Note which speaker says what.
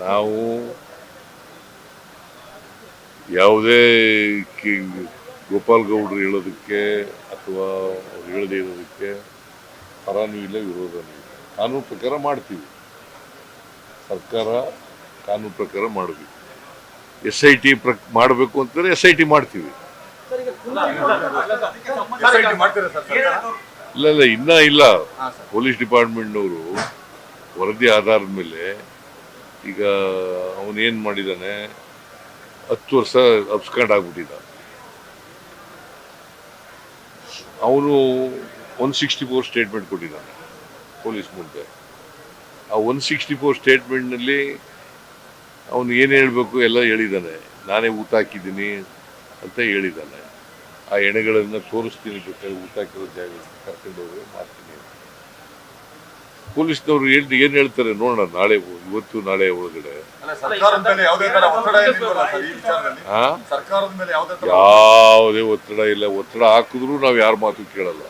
Speaker 1: ನಾವು ಯಾವುದೇ ಕಿ- ಗೋಪಾಲ್ ಗೌಡ್ರು ಹೇಳೋದಕ್ಕೆ ಅಥವಾ ಅವ್ರು ಹೇಳದೇ ಇರೋದಕ್ಕೆ ಪರನೂ ಇಲ್ಲ ವಿರೋಧನೂ ಇಲ್ಲ ಕಾನೂನು ಪ್ರಕಾರ ಮಾಡ್ತೀವಿ ಸರ್ಕಾರ ಕಾನೂನು ಪ್ರಕಾರ ಮಾಡಬೇಕು ಎಸ್ ಐ ಟಿ ಪ್ರ ಮಾಡಬೇಕು ಅಂತಂದರೆ ಎಸ್ ಐ ಟಿ ಮಾಡ್ತೀವಿ? ಇಲ್ಲ ಇಲ್ಲ ಇನ್ನೂ ಇಲ್ಲ. ಪೊಲೀಸ್ ಡಿಪಾರ್ಟ್ಮೆಂಟ್ನವರು ವರದಿ ಆಧಾರದ ಮೇಲೆ ಈಗ ಅವನೇನು ಮಾಡಿದ್ದಾನೆ ಹತ್ತು ವರ್ಷ ಅಬ್ಸ್ಕಾಂಡ್ ಅವನು ಒನ್ ಸಿಕ್ಸ್ಟಿ ಫೋರ್ ಸ್ಟೇಟ್ಮೆಂಟ್ ಕೊಟ್ಟಿದ್ದಾನೆ, ಪೊಲೀಸ್ ಮುಂದೆ. ಆ ಒನ್ ಸಿಕ್ಸ್ಟಿ ಫೋರ್ ಸ್ಟೇಟ್ಮೆಂಟ್ನಲ್ಲಿ ಅವನು ಏನು ಹೇಳಬೇಕು ಎಲ್ಲ ಹೇಳಿದ್ದಾನೆ ನಾನೇ ಊಟ ಹಾಕಿದ್ದೀನಿ ಅಂತ ಹೇಳಿದ್ದಾನೆ ಆ ಎಣೆಗಳನ್ನು ತೋರಿಸ್ತೀನಿ ಬೇಕಾದ್ರೆ ಊಟ ಹಾಕಿರೋ ಜಾಗ ಕರ್ಕೊಂಡು ಹೋಗಿ ಮಾಡ್ತೀನಿ. ಪೊಲೀಸ್ನವ್ರು ಹೇಳಿ ಏನು ಹೇಳ್ತಾರೆ ನೋಡೋಣ ನಾಳೆ ಇವತ್ತು ನಾಳೆ ಒಳಗಡೆ.
Speaker 2: ಅಲ್ಲ, ಸರ್ಕಾರದ ಮೇಲೆ ಯಾವುದೇ ತರ ಒತ್ತಡ ಏನಿಲ್ವಲ್ಲ ಸರ್ ಈ
Speaker 1: ಆ?
Speaker 2: ಸರ್ಕಾರದ ಮೇಲೆ ಯಾವುದೇ ತರ
Speaker 1: ಯಾವುದೇ ಒತ್ತಡ ಇಲ್ಲ. ಒತ್ತಡ ಹಾಕಿದ್ರು ನಾವು ಯಾರ ಮಾತು ಕೇಳಲ್ಲ.